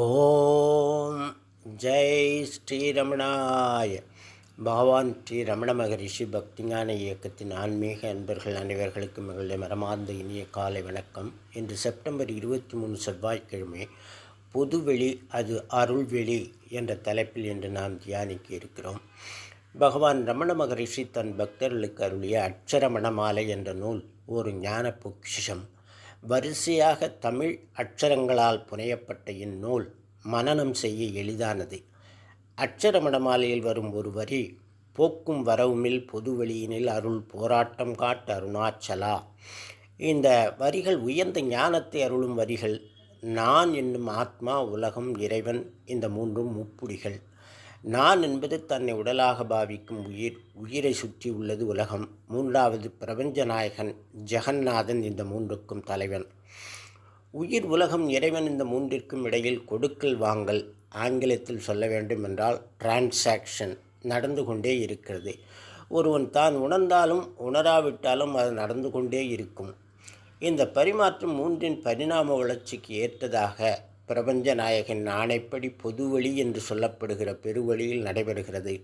ஓம் ஜெய் ஸ்ரீரமணாய். பகவான் ஸ்ரீ ரமண மகரிஷி பக்திஞான இயக்கத்தின் ஆன்மீக அன்பர்கள் அனைவர்களுக்கும் எங்களுடைய மரமார்ந்த இனிய காலை வணக்கம். இன்று செப்டம்பர் இருபத்தி மூணு செவ்வாய்க்கிழமை பொதுவெளி அது அருள்வெளி என்ற தலைப்பில் இன்று நாம் தியானிக்க இருக்கிறோம். பகவான் ரமண மகரிஷி தன் பக்தர்களுக்கு அருளிய அட்சரமண மாலை என்ற நூல் ஒரு ஞான பொக்கிஷம். வரிசையாக தமிழ் அட்சரங்களால் புனையப்பட்ட இந்நூல் மனனம் செய்ய எளிதானது. அட்சரமடமாலையில் வரும் ஒரு வரி போக்கும் வரவுமில் பொதுவெளியினில் அருள் போராட்டம் காட்டு அருணாச்சலா இந்த வரிகள் உயர்ந்த ஞானத்தை அருளும் வரிகள் நான் என்னும் ஆத்மா உலகம் இறைவன் இந்த மூன்றும் முப்புடிகள். நான் என்பது தன்னை உடலாக பாவிக்கும் உயிர் உயிரை சுற்றி உள்ளது உலகம். மூன்றாவது பிரபஞ்ச நாயகன் ஜெகநாதன் இந்த மூன்றுக்கும் தலைவன். உயிர் உலகம் இறைவன் இந்த மூன்றிற்கும் இடையில் கொடுக்கல் வாங்கல் ஆங்கிலத்தில் சொல்ல வேண்டும் என்றால் டிரான்சாக்ஷன் நடந்து கொண்டே இருக்கிறது. ஒருவன் தான் உணர்ந்தாலும் உணராவிட்டாலும் அது நடந்து கொண்டே இருக்கும். இந்த பரிமாற்றம் மூன்றின் பரிணாம வளர்ச்சிக்கு ஏற்றதாக பிரபஞ்ச நாயகன் ஆணைப்படி பொதுவழி என்று சொல்லப்படுகிற பெருவழியில் நடைபெறுகிறது.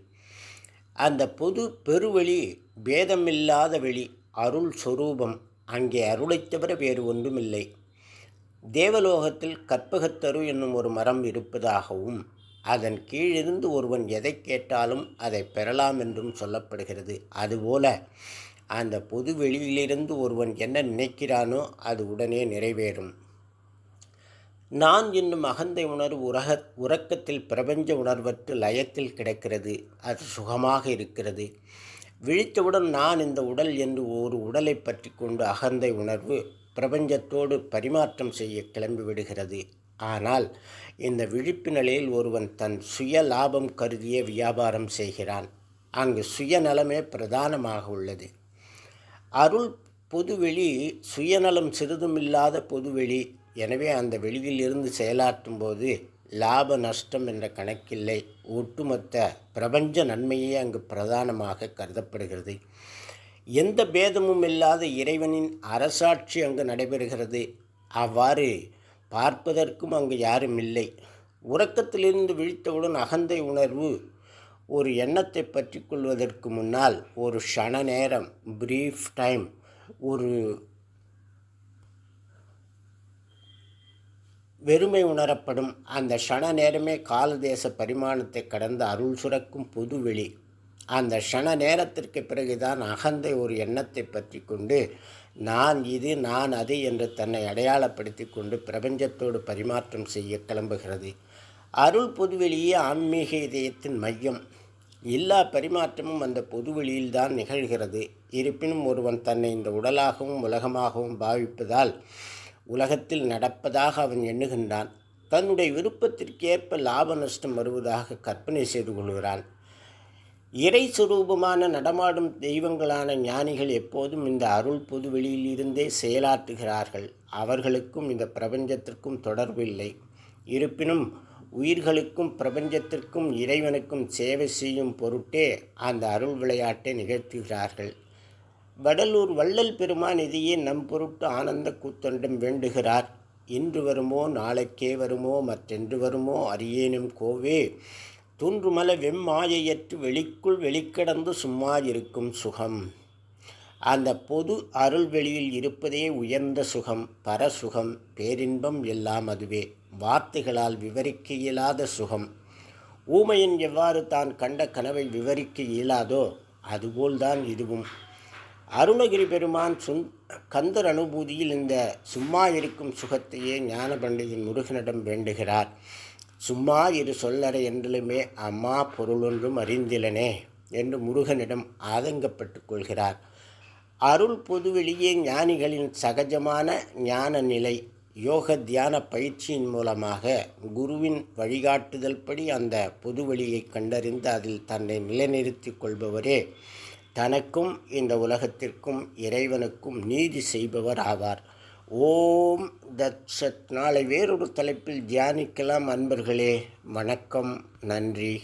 அந்த பொது பெருவழி பேதமில்லாத வெளி அருள் சொரூபம். அங்கே அருளைத் தவிர வேறு ஒன்றுமில்லை. தேவலோகத்தில் கற்பகத்தரு என்னும் ஒரு மரம் இருப்பதாகவும் அதன் கீழிருந்து ஒருவன் எதை கேட்டாலும் அதை பெறலாம் என்றும் சொல்லப்படுகிறது. அதுபோல அந்த பொது வெளியிலிருந்து ஒருவன் என்ன நினைக்கிறானோ அது உடனே நிறைவேறும். நான் என்னும் அகந்தை உணர்வு உரக உறக்கத்தில் பிரபஞ்ச உணர்வற்று லயத்தில் கிடக்கிறது. அது சுகமாக இருக்கிறது. விழித்தவுடன் நான் இந்த உடல் என்று ஒரு உடலை பற்றி கொண்டு அகந்தை உணர்வு பிரபஞ்சத்தோடு பரிமாற்றம் செய்ய கிளம்பி விடுகிறது. ஆனால் இந்த விழிப்பு நிலையில் ஒருவன் தன் சுய லாபம் கருதிய வியாபாரம் செய்கிறான். அங்கு சுயநலமே பிரதானமாக உள்ளது. அருள் பொதுவெளி சுயநலம் சிறிதுமில்லாத பொதுவெளி எனவே அந்த வெளியில் இருந்து செயலாற்றும் போது லாப நஷ்டம் என்ற கணக்கில்லை. ஒட்டுமொத்த பிரபஞ்ச நன்மையே அங்கு பிரதானமாக கருதப்படுகிறது. எந்த பேதமும் இல்லாத இறைவனின் அரசாட்சி அங்கு நடைபெறுகிறது. அவ்வாறு பார்ப்பதற்கும் அங்கு யாரும் இல்லை. உறக்கத்திலிருந்து விழித்தவுடன் அகந்தை உணர்வு ஒரு எண்ணத்தை பற்றி கொள்வதற்கு முன்னால் ஒரு க்ஷண நேரம் ப்ரீஃப் டைம் ஒரு வெறுமை உணரப்படும். அந்த க்ஷண நேரமே காலதேச பரிமாணத்தை கடந்த அருள் சுரக்கும் புதுவெளி அந்த க்ஷண நேரத்திற்கு பிறகுதான் அகந்தை ஒரு எண்ணத்தை பற்றி கொண்டு நான் இது நான் அது என்று தன்னை அடையாளப்படுத்தி கொண்டு பிரபஞ்சத்தோடு பரிமாற்றம் செய்ய கிளம்புகிறது. அருள் பொதுவெளியே ஆன்மீக இதயத்தின் மையம். எல்லா பரிமாற்றமும் அந்த பொதுவெளியில்தான் நிகழ்கிறது. இருப்பினும் ஒருவன் தன்னை இந்த உடலாகவும் உலகமாகவும் பாவிப்பதால் உலகத்தில் நடப்பதாக அவன் எண்ணுகின்றான். தன்னுடைய விருப்பத்திற்கேற்ப லாப நஷ்டம் வருவதாக கற்பனை செய்து கொள்கிறான். இறை சுரூபமான நடமாடும் தெய்வங்களான ஞானிகள் எப்போதும் இந்த அருள் பொது வெளியிலிருந்தே செயலாற்றுகிறார்கள். அவர்களுக்கும் இந்த பிரபஞ்சத்திற்கும் தொடர்பு இல்லை. இருப்பினும் உயிர்களுக்கும் பிரபஞ்சத்திற்கும் இறைவனுக்கும் சேவை செய்யும் பொருட்டே அந்த அருள் விளையாட்டை நிகழ்த்துகிறார்கள். வடலூர் வள்ளல் பெருமான் இதையே நம் பொருட்டு ஆனந்த கூத்தண்டம் வேண்டுகிறார். இன்று வருமோ நாளைக்கே வருமோ மற்றென்று வருமோ அறியேனும் கோவே. தூன்றுமல வெம்மாயையற்று வெளிக்குள் வெளிக்கடந்து சும்மா இருக்கும் சுகம். அந்த பொது அருள் வெளியில் இருப்பதே உயர்ந்த சுகம். பரசுகம் பேரின்பம் எல்லாம் அதுவே. வார்த்தைகளால் விவரிக்க இயலாத சுகம். ஊமையன் எவ்வாறு தான் கண்ட கனவை விவரிக்க இயலாதோ அதுபோல்தான் இதுவும். அருணகிரி பெருமான் சுந் கந்தர் அனுபூதியில் இந்த சும்மா இருக்கும் சுகத்தையே ஞான பண்டிதன் முருகனிடம் வேண்டுகிறார். சும்மா இரு சொல்லறை என்றிலுமே அம்மா பொருளொன்றும் அறிந்திலனே என்று முருகனிடம் ஆதங்கப்பட்டு கொள்கிறார். அருள் பொதுவெளியே ஞானிகளின் சகஜமான ஞான நிலை. யோக தியான பயிற்சியின் மூலமாக குருவின் வழிகாட்டுதல் படி அந்த வழியை கண்டறிந்து அதில் தன்னை நிலைநிறுத்தி கொள்பவரே தனக்கும் இந்த உலகத்திற்கும் இறைவனுக்கும் நீதி செய்பவர் ஆவார். ஓம் தட்சத் நாளை வேறொரு தலைப்பில் தியானிக்கலாம் அன்பர்களே. வணக்கம். நன்றி.